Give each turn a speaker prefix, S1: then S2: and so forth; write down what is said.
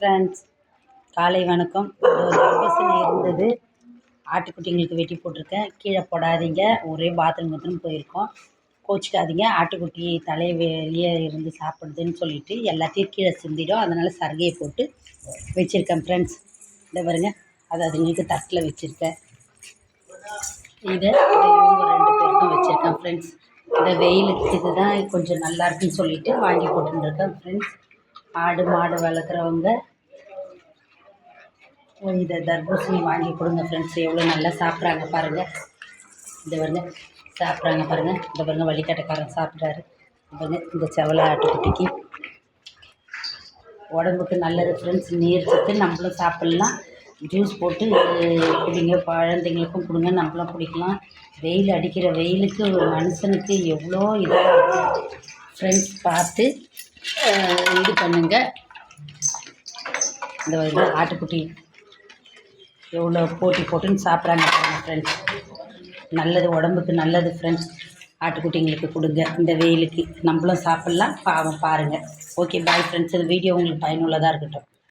S1: Friends காலை வணக்கம். ஒரு தர்பூசணி இருந்தது. ஆட்டுக்குட்டிங்களுக்கு வெட்டி போட்டிருக்கேன். கீழே போடாதீங்க. ஒரே பாத்ரூம் கீத்ரூம் போயிருக்கோம். கோச்சிக்காதீங்க. ஆட்டுக்குட்டி தலையை வெளியே இருந்து சாப்பிடுதுன்னு சொல்லிட்டு எல்லாத்தையும் கீழே சிந்திடும். அதனால் சருகையை போட்டு வச்சுருக்கேன் ஃப்ரெண்ட்ஸ் இதை பாருங்க. அது அதுங்களுக்கு தட்டில் வச்சுருக்கேன். இதை இவங்க ரெண்டு பேருக்கும் வச்சுருக்கேன் ஃப்ரெண்ட்ஸ் இந்த வெயிலுக்கு இதுதான் கொஞ்சம் நல்லா இருக்குன்னு சொல்லிட்டு வாங்கி போட்டுருக்கேன் ஃப்ரெண்ட்ஸ் ஆடு மாடு வளர்க்குறவங்க இதை தர்பூசணி வாங்கி கொடுங்க ஃப்ரெண்ட்ஸ் எவ்வளோ நல்லா சாப்பிட்றாங்க பாருங்கள் இந்த வந்து சாப்பிட்றாங்க பாருங்கள் இந்த பாருங்க வழிகாட்டக்காரன் சாப்பிட்றாரு. பாருங்க இந்த செவலை ஆட்டுக்குட்டிக்கு. உடம்புக்கு நல்லது ஃப்ரெண்ட்ஸ் நீர் சத்து நம்மளும் சாப்பிட்லாம். ஜூஸ் போட்டு குடிங்க. குழந்தைங்களுக்கும் கொடுங்க நம்மளும் குடிக்கலாம். வெயில் அடிக்கிற வெயிலுக்கு ஒரு மனுஷனுக்கு எவ்வளோ இதாக ஃப்ரெண்ட்ஸ் பார்த்து இது பண்ணுங்க. இந்த ஆட்டுக்குட்டி. எவ்வளோ போட்டி போட்டுன்னு சாப்பிட்றாங்க ஃப்ரெண்ட்ஸ் நல்லது உடம்புக்கு நல்லது ஃப்ரெண்ட்ஸ் ஆட்டுக்குட்டிங்களுக்கு கொடுங்க இந்த வெயிலுக்கு. நம்மளும் சாப்பிட்லாம் பாவம் பாருங்கள் ஓகே பாய் ஃப்ரெண்ட்ஸ் இந்த வீடியோ உங்களுக்கு பயனுள்ளதாக இருக்கட்டும்.